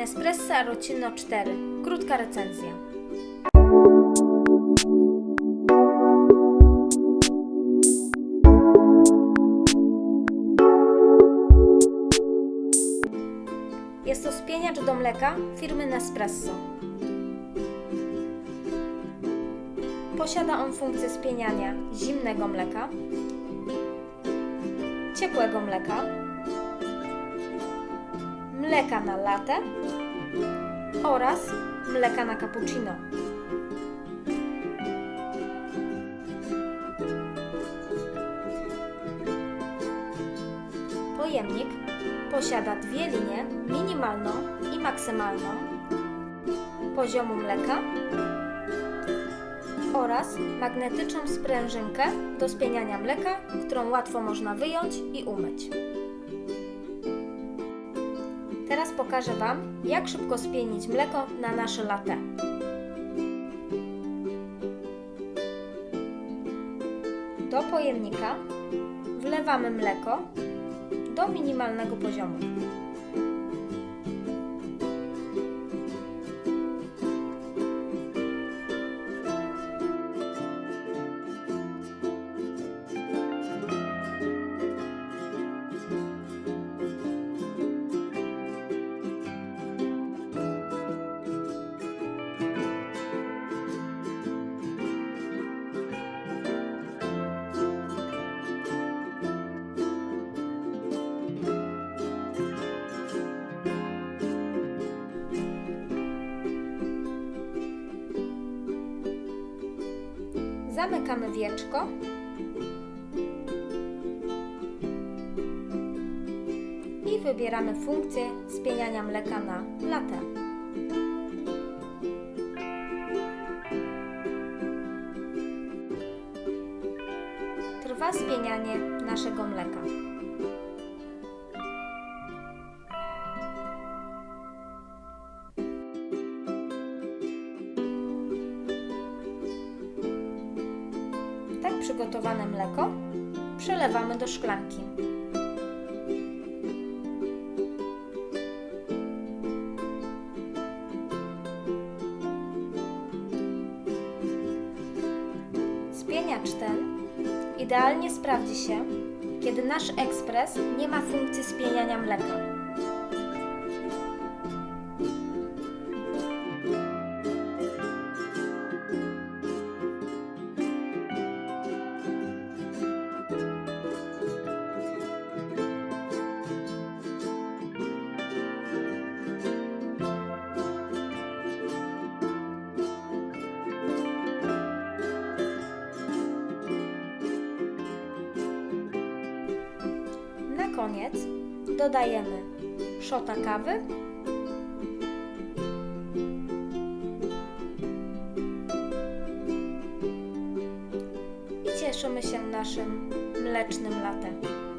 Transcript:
Nespresso Arocino 4. Krótka recenzja. Jest to spieniacz do mleka firmy Nespresso. Posiada on funkcję spieniania zimnego mleka, ciepłego mleka, mleka na latte oraz mleka na cappuccino. Pojemnik posiada dwie linie, minimalną i maksymalną poziomu mleka oraz magnetyczną sprężynkę do spieniania mleka, którą łatwo można wyjąć i umyć. Teraz pokażę Wam, jak szybko spienić mleko na nasze latte. Do pojemnika wlewamy mleko do minimalnego poziomu. Zamykamy wieczko. I wybieramy funkcję spieniania mleka na latte. Trwa spienianie naszego mleka. Przygotowane mleko przelewamy do szklanki. Spieniacz ten idealnie sprawdzi się, kiedy nasz ekspres nie ma funkcji spieniania mleka. Koniec dodajemy szota kawy i cieszymy się naszym mlecznym latem.